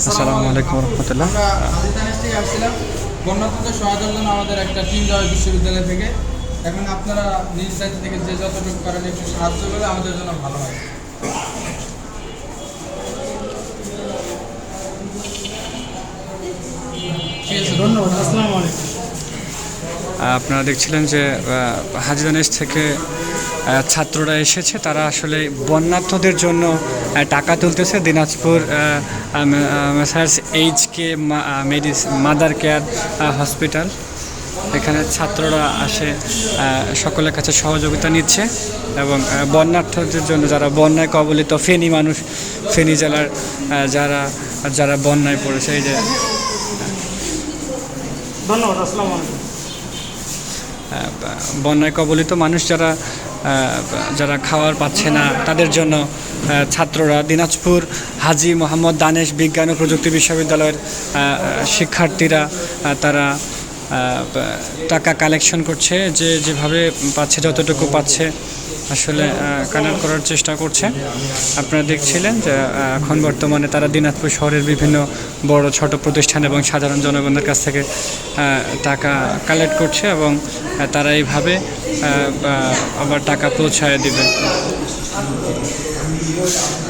আসসালামু আলাইকুম রহমতুল্লাহ। আসছিলাম। বন্যাত্মকে সহায়তার জন্য আমাদের একটা টিম যাবে বিশ্ববিদ্যালয় থেকে। এখন আপনারা নিজ দায়িত্ব থেকে যে যতটুকু পারেন একটু সাহায্য করলে আমাদের জন্য ভালো হয়। ধন্যবাদ আপনারা দেখছিলেন যে হাজিদানেশ থেকে ছাত্ররা এসেছে। তারা আসলে বন্যার্থদের জন্য টাকা তুলতেছে। দিনাজপুর মেসার্স এইচ কে মেডিস, মাদার কেয়ার হসপিটাল। এখানে ছাত্ররা আসে সকলের কাছে সহযোগিতা নিচ্ছে এবং বন্যার্থদের জন্য যারা বন্যায় কবলিত ফেনী মানুষ, ফেনী জেলার যারা যারা বন্যায় পড়েছে, এই যে, ধন্যবাদ, আসসালামু আলাইকুম। বন্যায় কবলিত মানুষ যারা যারা খাওয়ার পাচ্ছে না, তাদের জন্য ছাত্ররা দিনাজপুর হাজি মোহাম্মদ দানেশ বিজ্ঞান ও প্রযুক্তি বিশ্ববিদ্যালয়ের শিক্ষার্থীরা তারা টাকা কালেকশন করছে, যে যেভাবে পাচ্ছে, যতটুকু পাচ্ছে। আসলে কানেক্ট করার চেষ্টা করছে। আপনারা দেখছিলেন যে এখন বর্তমানে তারা দিনাজপুর শহরের বিভিন্ন বড়, ছোট প্রতিষ্ঠান এবং সাধারণ জনগণের কাছ থেকে টাকা কালেক্ট করছে এবং তারা এইভাবে আবার টাকা পৌঁছায় দিবে।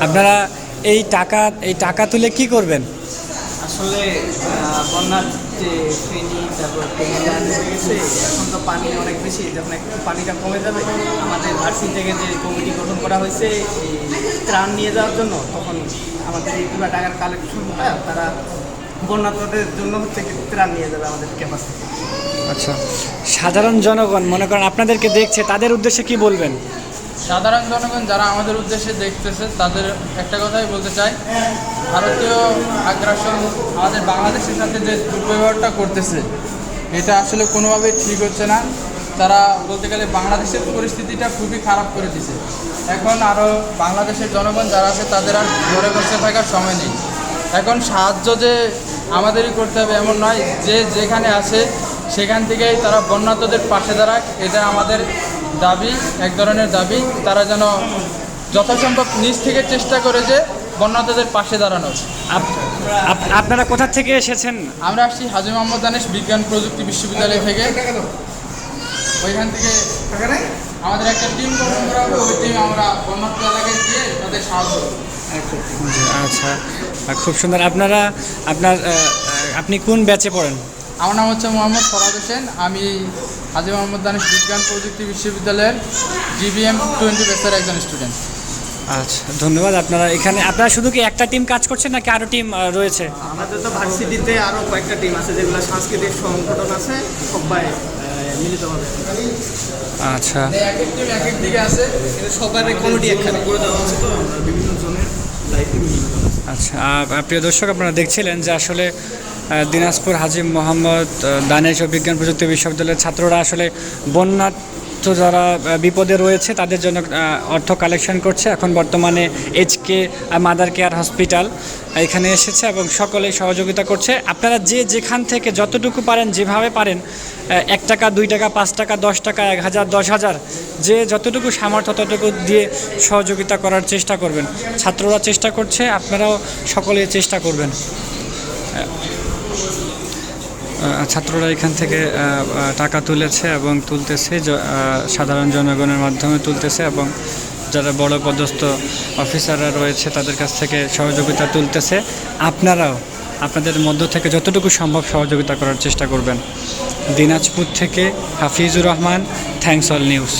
আপনারা এই টাকা এই টাকা তুলে কি করবেন? আসলে বন্যার যে ফেনি, তারপর গেছে, এখন তো পানি অনেক বেশি, যখন একটু পানিটা কমে যাবে, আমাদের ভার্সি থেকে যে কমিটি গঠন করা হয়েছে ত্রাণ নিয়ে যাওয়ার জন্য, তখন আমাদের এই পুরো টাকার কালেকশনটা, তারা বন্যাতদের জন্য হচ্ছে ত্রাণ নিয়ে যাবে আমাদের ক্যাম্পাস থেকে আচ্ছা সাধারণ জনগণ মনে করেন আপনাদেরকে দেখছে, তাদের উদ্দেশ্যে কি বলবেন? সাধারণ জনগণ যারা আমাদের উদ্দেশ্যে দেখতেছে, তাদের একটা কথাই বলতে চাই। ভারতীয় আগ্রাসন আমাদের বাংলাদেশের সাথে যে দুর্ব্যবহারটা করতেছে, এটা আসলে কোনোভাবেই ঠিক হচ্ছে না। তারা বলতে গেলে বাংলাদেশের পরিস্থিতিটা খুবই খারাপ করে দিছে। এখন আরও বাংলাদেশের জনগণ যারা আছে, তাদের আর ঘরে বসে থাকার সময় নেই। এখন সাহায্য যে আমাদেরই করতে হবে এমন নয়, যে যেখানে আছে, সেখান থেকেই তারা বন্যাতদের পাশে দাঁড়াক। এটা আমাদের দাবি এক ধরনের দাবি তারা যেন যথাসম্ভব নিজ থেকে চেষ্টা করে যে বন্যাতদের পাশে দাঁড়ানোর। আপ- আপ- আপনারা কোথা থেকে এসেছেন? আমরা আসছি হাজি মোহাম্মদ দানেশ বিজ্ঞান প্রযুক্তি বিশ্ববিদ্যালয় থেকে। ওইখান থেকে আমাদের একটা টিম গঠন করা হবে ওই টিম আমরা বন্যাত্ম এলাকায় গিয়ে তাদের সাহায্য আচ্ছা খুব সুন্দর। আপনারা আপনার আপনি কোন ব্যাচে পড়েন? আমার নাম হচ্ছে মোহাম্মদ ফরাদ হোসেন। আমি হাজি মোহাম্মদ দানিশ বিজ্ঞান প্রযুক্তি বিশ্ববিদ্যালয়ের জিবিএম টোয়েন্টি বেসের একজন স্টুডেন্ট। আচ্ছা ধন্যবাদ আপনারা এখানে। আপনারা শুধু কি একটা টিম কাজ করছেন নাকি আরও টিম রয়েছে? আমাদের তো ভার্সিটিতে আরও কয়েকটা টিম আছে যেগুলো সাংস্কৃতিক সংগঠন আছে সবাই আচ্ছা। দায়িত্ব আচ্ছা প্রিয় দর্শক, আপনারা দেখছিলেন যে আসলে দিনাজপুর হাজি মোহাম্মদ দানেশ ও বিজ্ঞান প্রযুক্তি বিশ্ববিদ্যালয়ের ছাত্ররা আসলে বন্যার্থ যারা বিপদে রয়েছে, তাদের জন্য অর্থ কালেকশন করছে। এখন বর্তমানে এইচকে মাদার কেয়ার হসপিটাল এখানে এসেছে এবং সকলেই সহযোগিতা করছে। আপনারা যে যেখান থেকে যতটুকু পারেন, যেভাবে পারেন এক টাকা, দুই টাকা, পাঁচ টাকা, দশ টাকা, এক হাজার, দশ হাজার, যে যতটুকু সামর্থ্য ততটুকু দিয়ে সহযোগিতা করার চেষ্টা করবেন। ছাত্ররা চেষ্টা করছে, আপনারাও সকলে চেষ্টা করবেন। ছাত্ররা এখান থেকে টাকা তুলেছে এবং তুলতেছে সাধারণ জনগণের মাধ্যমে তুলতেছে এবং যারা বড় পদস্থ অফিসাররা রয়েছে তাদের কাছ থেকে সহযোগিতা তুলতেছে। আপনারাও আপনাদের মধ্য থেকে যতটুকু সম্ভব সহযোগিতা করার চেষ্টা করবেন। দিনাজপুর থেকে Hafizur Rahman, thanks all news.